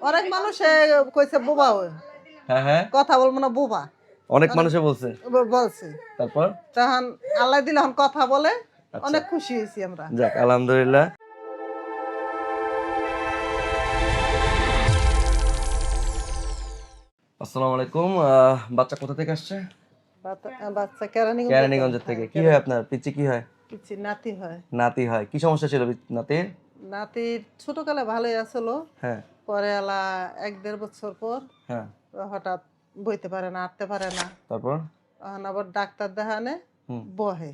অনেক মানুষে কইছে বোবা হয়ে। হ্যাঁ হ্যাঁ। কথা বলব না বোবা। অনেক মানুষে বলছে। বলছে। তারপর? তখন আল্লাহ দিলে কথা বলে আচ্ছা। অনেক খুশি হয়েছি আমরা। যাক আলহামদুলিল্লাহ। আসসালামু আলাইকুম। বাচ্চা কোথা থেকে আসছে? বাচ্চা- বাচ্চা কেরানি কেরানীগঞ্জের থেকে। কি হয় আপনার? পিচি কি হয়? কিছু নাতি হয়। নাতি হয়। কি সমস্যা ছিল নাতির? নাতির ছোটকালে ভালোই আসলো। হ্যাঁ। পরে আলা এক দেড় বছর পর হ্যাঁ। হঠাৎ বইতে পারে না আটতে পারে না। তারপর? তখন আবার ডাক্তার দেখানে হুম। বহে।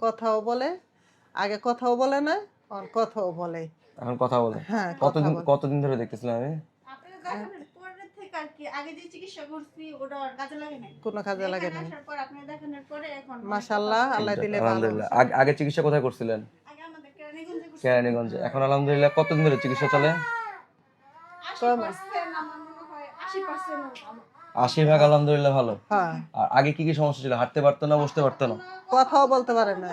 কথাও বলে আগে কথাও বলে না এখন কথাও বলে। এখন কথা বলে? হ্যাঁ কতদিন কতদিন ধরে দেখতেছিলাম আমি আপনাদের দেখানোর পরে থেকে আর কি আগে চিকিৎসা কোথায় করছিলেন? আগে আমাদের কেরানীগঞ্জে। এখন আলহামদুলিল্লাহ কতদিন ধরে চিকিৎসা চলে 80% আমার মনে হয় 80% আমার- আশি ভাগ আলহামদুলিল্লাহ ভালো। হ্যাঁ। আর আগে কি কি সমস্যা ছিল? হাঁটতে পারতো না বসতে পারতো না? কথাও বলতে পারে না।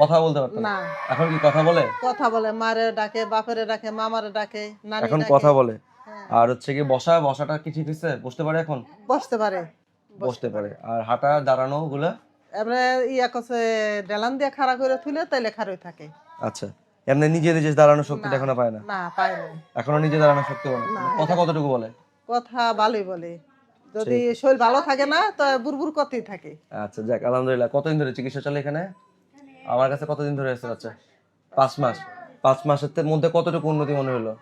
কথা বলতে পারতো না? এখন কি কথা বলে? কথা বলে মারে ডাকে বাপেরে ডাকে মামারে ডাকে নানি এখন কথা বলে। হ্যাঁ, আর হচ্ছে কি বসা বসাটা কি ঠিক হয়েছে? বসতে পারে এখন? বসতে পারে। বসতে পারে। আর হাঁটা দাঁড়ানো গুলা এবারে ইয়া কছে ডেলান দিয়ে খাড়া করে তুলে তাইলে খাড়ই থাকে। আচ্ছা। এমনি নিজে নিজে দাঁড়ানোর শক্তিটা না। এখনও পায় না? না পায় না। এখনও নিজে দাঁড়ানোর শক্তি পায় না? না, কথা কতটুকু বলে? কথা ভালোই বলে। যদি শরীর ভালো থাকে না তো বুরবুর করতেই থাকে। আচ্ছা যাক আলহামদুলিল্লাহ। কতদিন ধরে চিকিৎসা চলে এখানে? আমার কাছে কতদিন ধরে আছে বাচ্চা? পাঁচ মাস। পাঁচ মাসের মধ্যে কতটুকু উন্নতি মনে হলো?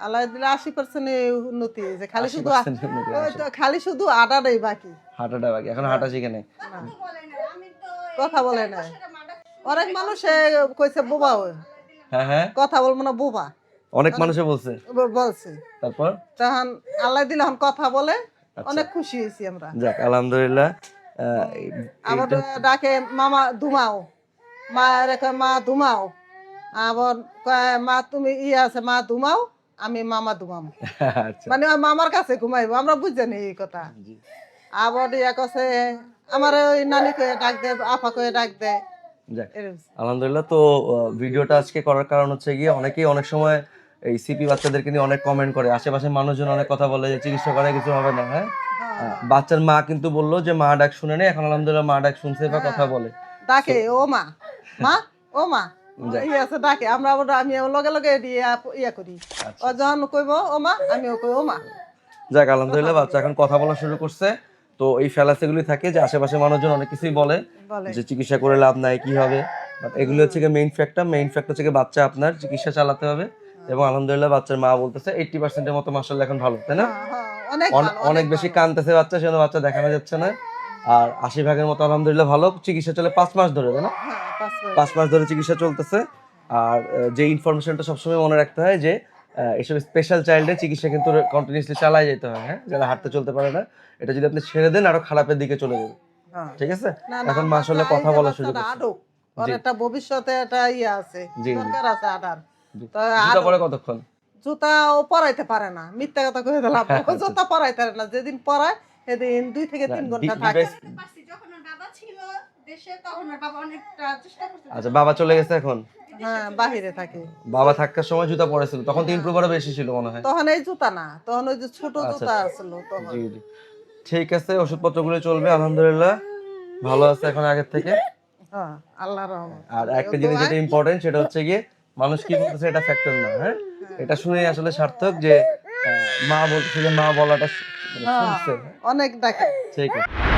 আল্লাহ দিলে আশি পার্সেন্ট উন্নতি হয়েছে। খালি শুধু 80% উন্নতি ওই হয়েছে। তো খালি শুধু আটাটাই বাকি। হাঁটাটা বাকি। এখন হাঁটা শিখে নেই। কথা বলে না। অনেক মানুষে কইছে বোবা হয়ে। হ্যাঁ। কথা বলব না বোবা। অনেক মানুষে বলছে। বলছে। তারপর? তখন আল্লাহ দিলে এখন কথা বলে আচ্ছা। অনেক খুশি হয়েছি আমরা। যাক আলহামদুলিল্লাহ। এইটা- ডাকে মামা ধুমাও। মা রেখে মা ধুমাও। আবার কয় মা তুমি ই আছে মা ধুমাও আমি মামা ধুমাম। আচ্ছা। মানে ওই মামার কাছে ঘুমাইবো আমরা বুঝছি না এই কথা। আবার ইয়া কছে আমার ওই নানি কয়ে ডাক দে আপা কয়ে ডাক দে। যাক এরকম। আলহামদুলিল্লাহ তো ভিডিওটা আজকে করার কারণ হচ্ছে গিয়ে অনেকেই অনেক সময় এই সিপি বাচ্চাদেরকে নিয়ে অনেক কমেন্ট করে। আশেপাশের মানুষজন অনেক কথা বলে যে চিকিৎসা করে কিছু হবে না হ্যাঁ? হ্যাঁ। বাচ্চার মা কিন্তু বলল যে মা ডাক শুনে নেই এখন আলহামদুলিল্লাহ মা ডাক শুনছে বা কথা বলে। ডাকে ও মা। মা? ও মা। ইয়ে আছে ডাকে। আমরা আবার আমি লগে লগে ইয়া করি। আচ্ছা। ও যখন কইব ও মা আমিও কই ও মা। যাক আলহামদুলিল্লাহ বাচ্চা এখন কথা বলা শুরু করছে। তো এই ফেলাসিগুলি থাকে যে আশেপাশে মানুষজন অনেক কিছুই বলে যে চিকিৎসা করে লাভ নাই কি হবে? এগুলো হচ্ছে মেইন ফ্যাক্টর মেইন ফ্যাক্টর হচ্ছে বাচ্চা আপনার চিকিৎসা চালাতে হবে। এবং আলহামদুলিল্লাহ বাচ্চার মা বলতেছে এইটটি পার্সেন্টের মতো মাসাল্লাহ এখন ভালো তাই না? হ্যাঁ, হ্যাঁ, অনেক বেশি কানতেছে বাচ্চা সেজন্য বাচ্চা দেখানো যাচ্ছে না। আর আশি ভাগের মতো আলহামদুলিল্লাহ ভালো চিকিৎসা চলে পাঁচ মাস ধরে তাই না? হ্যাঁ, পাঁচ মাস ধরে চিকিৎসা চলতেছে। আর যে ইনফরমেশনটা সবসময় মনে রাখতে হয় যে এসব স্পেশাল চাইল্ডের চিকিৎসা কিন্তু কন্টিনিউসলি চালাই যেতে হয় হ্যাঁ? যারা হাঁটতে চলতে পারে না এটা যদি আপনি ছেড়ে দেন আরও খারাপের দিকে চলে যাবে। ঠিক আছে? এখন আমরা মাসাল্লাহ কথা যে বলা শুরু বাচ্চাটা করছে আডুক। একটা ভবিষ্যতে একটা ইয়ে আছে। দরকার আছে। তো জুতা পরে কতক্ষণ? জুতা ও পরাইতে পারে না মিথ্যা কথা কয়ে দিলাম ও জুতা পরাইতে পারে না যেদিন পরায় সেদিন দুই থেকে তিন ঘণ্টা থাকে। যখন ওর বাবা ছিল দেশে তখন ওর বাবা অনেকটা চেষ্টা করতে আচ্ছা বাবা চলে গেছে এখন? হ্যাঁ বাহিরে থাকে। বাবা থাকার সময় জুতা পরেছিল তখন তো ইমপ্রুভ বেশি ছিল মনে হয়। তখন এই জুতা না তখন ওই যে ছোট আচ্ছা, জুতা আসলো তখন। জি জি। ঠিক আছে ওষুধপত্রগুলো চলবে আলহামদুলিল্লাহ। ভালো আছে এখন আগের থেকে। হ্যাঁ আল্লাহ রহমত। আর একটা জিনিস যেটা ইম্পর্টেন্ট সেটা হচ্ছে গিয়ে মানুষ কি বলতেছে এটা ফ্যাক্টর না হ্যাঁ? এটা শুনে আসলে সার্থক যে মা বলতেছে যে মা বলাটা মানে শুনছে। অনেক ডাকে ঠিক আছে।